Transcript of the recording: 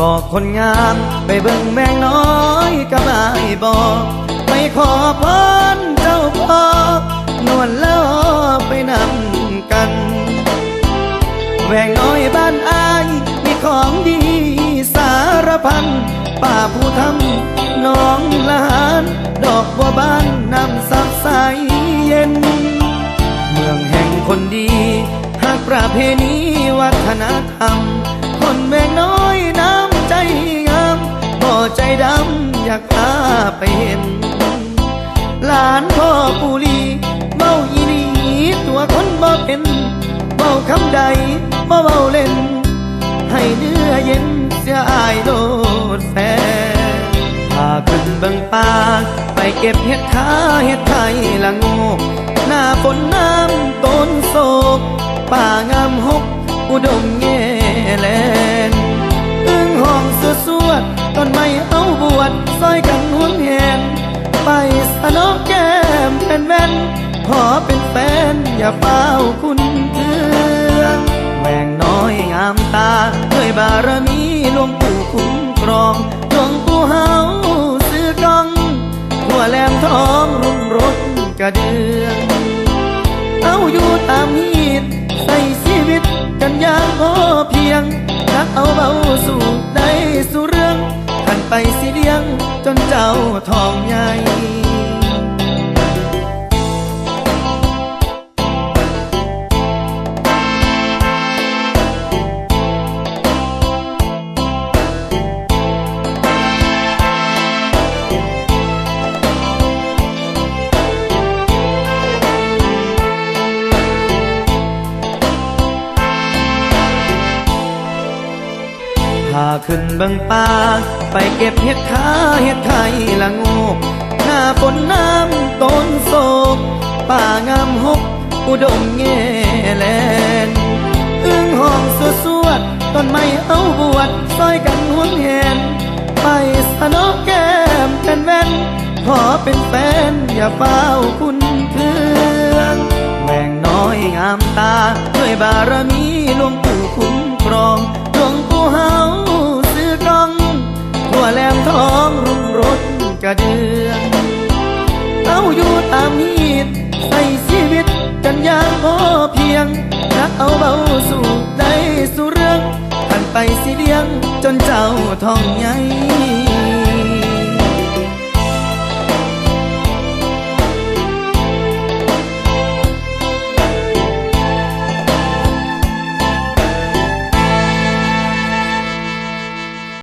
บอกคนงามไปเบิ่งแมงน้อยกับไอ้ายบอกไปขอพรเจ้าพ่อนวลแล้วไปนำกันแหวงน้อยบ้านอายมีของดีสารพันป่าผู้ทำน้องลานดอกบัวบานนำซับใสเย็น เมืองแห่งคนดี หากประเพณีวัฒนธรรม คนแวงน้อย น้ำใจงามบ่ใจดำอยากพาไปเห็น หลานพ่อปูลีเมาอีหลีตัวคนบ่เป็นเมาคำใดบ่เมาเล่น ให้เนื้อเย็นเสียอายโลดแฟพาขึ้นบิ่งป่าไปเก็บเห็ดขาเห็ดไทยละโงกหน้าฝนน้ำต้นโศกป่างามหกอุดมแง่แล สนอแก้มเป็นแว่นขอเป็นแฟนอย่าเฝ้าคุณเทืองแหวงน้อยงามตาด้วยบารมีหลวงปู่คุ้มครองหลวงปู่เฮาซื้อกองหัวแหลมทองรุ่งรถกระเดืองเอาอยู่ตามฮีดใส่ชีวิตกันอย่างพอเพียงรักเอาเบาสู่ได้สู่เรื่องขันไปสิเลี้ยงจนเจ้าทองใหญ่ ขึ้นเบังป่าไปเก็บเห็ดขาเห็ดไทยละโงก หน้าฝนน้ำต้นโศก ป่างามหก อุดมแง่แลนอึ้งห้องสวดสวดต้นไม้เอาบวชซอยกันห่วงแหนไปสนอแก้มเป็นแว่นขอเป็นแฟนอย่าเฝ้าคุณเครื่องแหวงน้อยงามตา ด้วยบารมีหลวงปู่คุ้ม เดือนเอาอยู่ตามฮีดใส่ชีวิตกันอย่างพอเพียงรักเอาเบาสู่ได้สู่เรื่องผ่านไปสิเลี้ยงจนเจ้าทองใหญ่